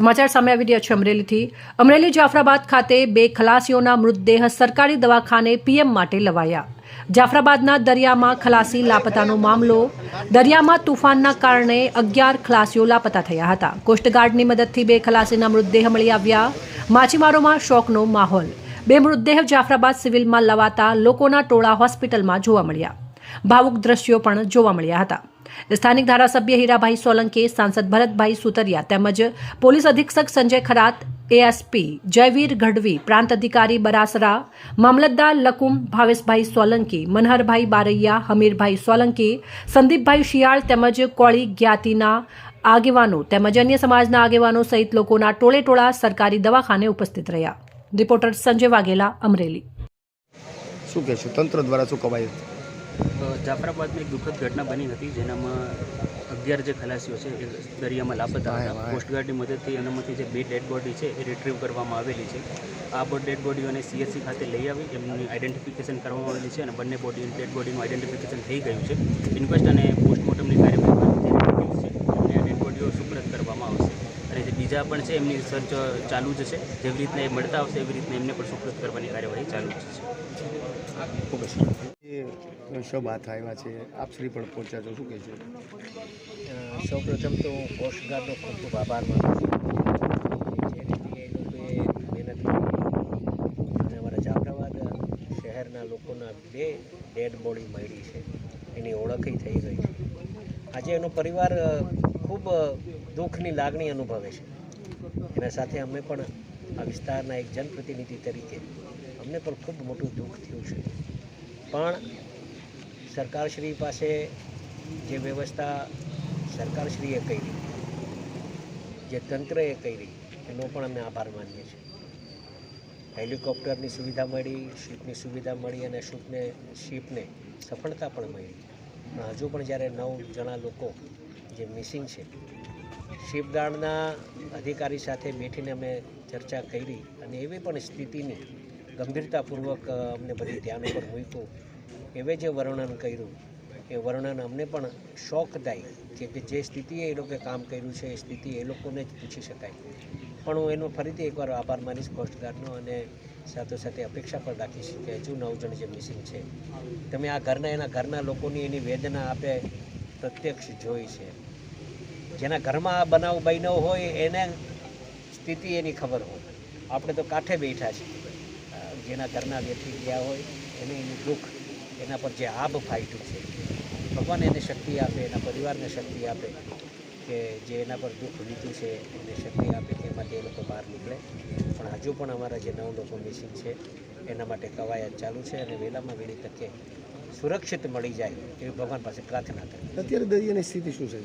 સમાચાર સામે આવી રહ્યા છે અમરેલીથી. અમરેલી જાફરાબાદ ખાતે બે ખલાસીઓના મૃતદેહ સરકારી દવાખાને પીએમ માટે લવાયા. જાફરાબાદના દરિયામાં ખલાસી લાપતાનો મામલો. દરિયામાં તુફાનના કારણે અગિયાર ખલાસીઓ લાપતા થયા હતા. કોસ્ટગાર્ડની મદદથી બે ખલાસીના મૃતદેહ મળી આવ્યા. માછીમારોમાં શોકનો માહોલ. બે મૃતદેહ જાફરાબાદ સિવિલમાં લવાતા લોકોના ટોળા હોસ્પિટલમાં જોવા મળ્યા. ભાવુક દ્રશ્યો પણ જોવા મળ્યા હતા. સ્થાનિક ધારાસભ્ય હીરાભાઈ સોલંકી, સાંસદ ભરતભાઈ સુતરિયા તેમજ પોલીસ અધિક્ષક સંજય ખરાત એએસપી જયવીર ગઢવી, પ્રાંત અધિકારી બરાસરા, મામલતદાર લકુમ, ભાવેશભાઈ સોલંકી, મનહરભાઈ બારૈયા, હમીરભાઈ સોલંકી, સંદીપભાઈ શિયાળ તેમજ કોળી જ્ઞાતિના આગેવાનો તેમજ અન્ય સમાજના આગેવાનો સહિત લોકોના ટોળે ટોળા સરકારી દવાખાને ઉપસ્થિત રહ્યા. રિપોર્ટર સંજય વાઘેલા, અમરેલી. શું કહેશું? તંત્ર દ્વારા શું કવાય જાફરાબાદમાં એક દુઃખદ ઘટના બની હતી જેનામાં અગિયાર જે ખલાસીઓ છે એ દરિયામાં લાપતા હતા. કોસ્ટગાર્ડની મદદથી એનામાંથી જે બે ડેડ બોડી છે એ રિટ્રીવ કરવામાં આવેલી છે. આ બ ડેડ બોડીઓને સીએસસી ખાતે લઈ આવી એમની આઈડેન્ટિફિકેશન કરવામાં આવેલી છે અને બંને બોડી ડેડ બોડીનું આઈડેન્ટિફિકેશન થઈ ગયું છે. ઇન્ક્વેસ્ટ અને પોસ્ટમોર્ટમની કાર્યવાહી જે છે. અને આ ડેડ બોડીઓ સુપ્રત કરવામાં આવશે. અને જે બીજા પણ છે એમની સર્ચ ચાલુ જ છે. જેવી રીતના એ મળતા આવશે એવી રીતના એમને પણ સુપ્રત કરવાની કાર્યવાહી ચાલુ જ છે. ખૂબ એ શબ હાથ આવ્યા છે. આપ શ્રી પણ પહોંચ્યા છો. શું કહેશો સૌ પ્રથમ તો હું કોસ્ટગાર્ડનો ખૂબ ખૂબ આભાર માનું છું. એ લોકોએ મહેનત કરી અને અમારા જાફરાબાદ શહેરના લોકોના બે ડેડ બોડી મળી છે. એની ઓળખી થઈ ગઈ છે. આજે એનો પરિવાર ખૂબ દુઃખની લાગણી અનુભવે છે. એના સાથે અમે પણ આ વિસ્તારના એક જનપ્રતિનિધિ તરીકે અમને પણ ખૂબ મોટું દુઃખ થયું છે. પણ સરકારશ્રી પાસે જે વ્યવસ્થા સરકારશ્રીએ કરી, જે તંત્રએ કરી, એનો પણ અમે આભાર માનીએ છીએ. હેલિકોપ્ટરની સુવિધા મળી, શિપની સુવિધા મળી અને શિપને શિપને સફળતા પણ મળી. પણ હજુ પણ જ્યારે નવ જણા લોકો જે મિસિંગ છે શિપદાણના અધિકારી સાથે બેઠીને અમે ચર્ચા કરી અને એવી પણ સ્થિતિની ગંભીરતાપૂર્વક અમને બધી ધ્યાન ઉપર મૂક્યું. એવે જે વર્ણન કર્યું, એ વર્ણન અમને પણ શોકદાયી કે કે જે સ્થિતિએ એ લોકોએ કામ કર્યું છે, એ સ્થિતિ એ લોકોને જ પૂછી શકાય. પણ હું એનો ફરીથી એકવાર આભાર માનીશ કોસ્ટગાર્ડનો અને સાથોસાથે અપેક્ષા પણ રાખીશ કે હજુ નવ જણ જે મિસિંગ છે, તમે આ ઘરના, એના ઘરના લોકોની એની વેદના આપે પ્રત્યક્ષ જોઈ છે. જેના ઘરમાં આ બનાવ બન્યો હોય, એને સ્થિતિ એની ખબર હોય. આપણે તો કાંઠે બેઠા છીએ. જેના ઘરના વ્યક્તિ ગયા હોય, એને એનું દુઃખ એના પર જે આભ ફાટ્યું છે, ભગવાન એને શક્તિ આપે, એના પરિવારને શક્તિ આપે, કે જે એના પર દુઃખ વીત્યું છે, એને શક્તિ આપે કે એમાંથી એ લોકો બહાર નીકળે. પણ હજુ પણ અમારા જે નવ લોકો મિસિંગ છે, એના માટે કવાયત ચાલુ છે અને વહેલામાં વહેલી તકે સુરક્ષિત મળી જાય એવી ભગવાન પાસે પ્રાર્થના કરે. અત્યારે દરિયાની સ્થિતિ શું છે?